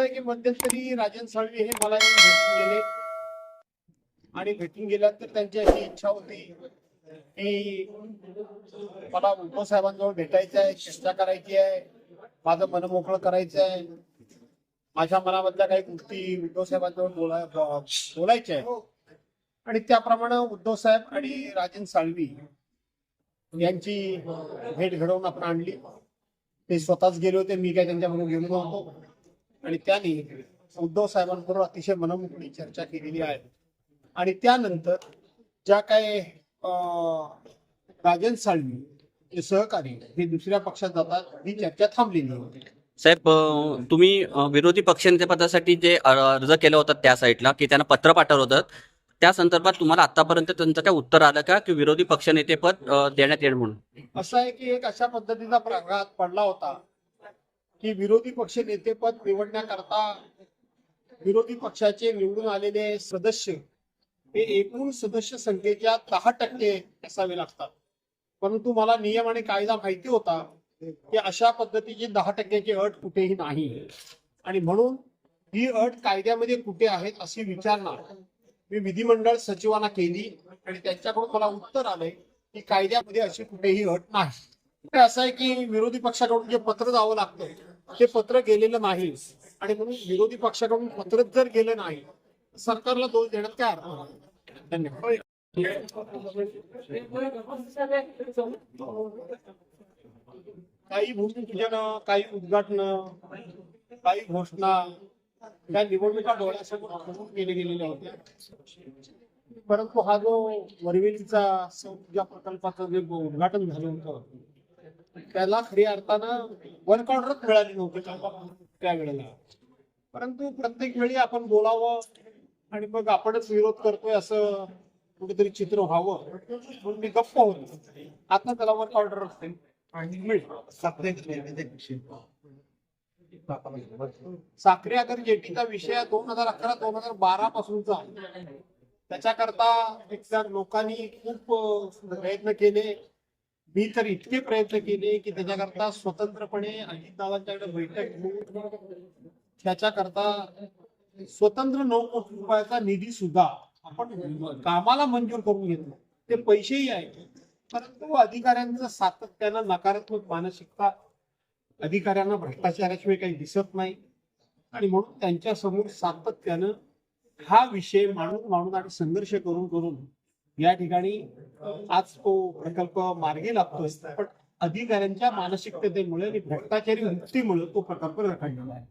असं आहे की मध्यंतरी राजन साळवी हे मला भेटून गेले. आणि भेटून गेल्यानंतर त्यांची अशी इच्छा होती की मला उद्धव साहेबांजवळ भेटायचं आहे चर्चा करायची आहे माझं मन मोकळं करायचं आहे. माझ्या मनामधल्या काही गोष्टी उद्धव साहेबांजवळ बोलाय बोलायच्या आहे आणि त्याप्रमाणे उद्धव साहेब आणि राजन साळवी यांची भेट घडवून आपण आणली. ते स्वतःच गेले होते मी काय त्यांच्याबरोबर गेलो नव्हतो. आणि त्यांनी उद्धव साहेबांबरोबर अतिशय मनमोकळी चर्चा केलेली आहे. आणि त्यानंतर ज्या काय राजन साळवी सहकारी हे दुसऱ्या पक्षात जातात ही चर्चा थांबलेली होती. साहेब तुम्ही विरोधी पक्षनेतेपदासाठी जे अ, अर्ज केलं होतं त्या साईडला की त्यांना पत्र पाठवलं होतं त्या संदर्भात तुम्हाला आतापर्यंत त्यांचं काय उत्तर आलं का की विरोधी पक्षनेतेपद अ, देण्यात येईल म्हणून? असं आहे की एक अशा पद्धतीचा प्रघात पडला होता की विरोधी पक्ष नेतेपद निवडण्याकरता विरोधी पक्षाचे निवडून आलेले सदस्य हे एकूण सदस्य संख्येच्या दहा टक्के असावे लागतात. परंतु मला नियम आणि कायदा माहिती होता की अशा पद्धतीची दहा टक्क्याची अट कुठेही नाही. आणि म्हणून ही अट कायद्यामध्ये कुठे आहेत अशी विचारणा मी विधिमंडळ सचिवांना केली आणि त्यांच्याकडून मला उत्तर आलंय की कायद्यामध्ये अशी कुठेही अट नाही. असं आहे की विरोधी पक्षाकडून जे पत्र जावं लागतं ते पत्र गेलेलं नाही. आणि म्हणून विरोधी पक्षाकडून पत्र जर गेलं नाही सरकारला दोष देण्यात काय अर्थ धन्यवाद. काही भूमिपूजन काही उद्घाटन काही घोषणा त्या निवडणुका डोळ्यासमोर केले गेलेल्या होत्या. परंतु हा जो वरवेलीचा प्रकल्पाचं जे उद्घाटन झालं होतं त्याला खरी अर्थानं वर्क ऑर्डरच मिळाली नव्हती त्यावेळेला परंतु प्रत्येक वेळी आपण बोलावं आणि मग आपणच विरोध करतोय असं कुठेतरी चित्र व्हावं म्हणून मी गप्प होत. आता त्याला वर्क ऑर्डर साखरे आगर जेटीचा विषय. दोन हजार अकरा दोन हजार बारा पासूनचा. त्याच्याकरता एकदा लोकांनी खूप प्रयत्न केले. मी तर इतके प्रयत्न केले की त्याच्याकरता स्वतंत्रपणे अजितदादांच्याकडे बैठक घेऊन त्याच्याकरता स्वतंत्र नऊ कोटी रुपयाचा निधी सुद्धा आपण कामाला मंजूर करून घेतला. ते पैसेही आहे परंतु अधिकाऱ्यांचं सातत्यानं नकारात्मक मानसिकता अधिकाऱ्यांना भ्रष्टाचाराशिवाय काही दिसत नाही. आणि म्हणून त्यांच्यासमोर सातत्यानं हा विषय मांडून मांडून आणि संघर्ष करून करून या ठिकाणी आज तो प्रकल्प मार्गी लागतोय पण अधिकाऱ्यांच्या मानसिकतेमुळे आणि भ्रष्टाचारी वृत्तीमुळे तो प्रकल्प रखडलेला आहे.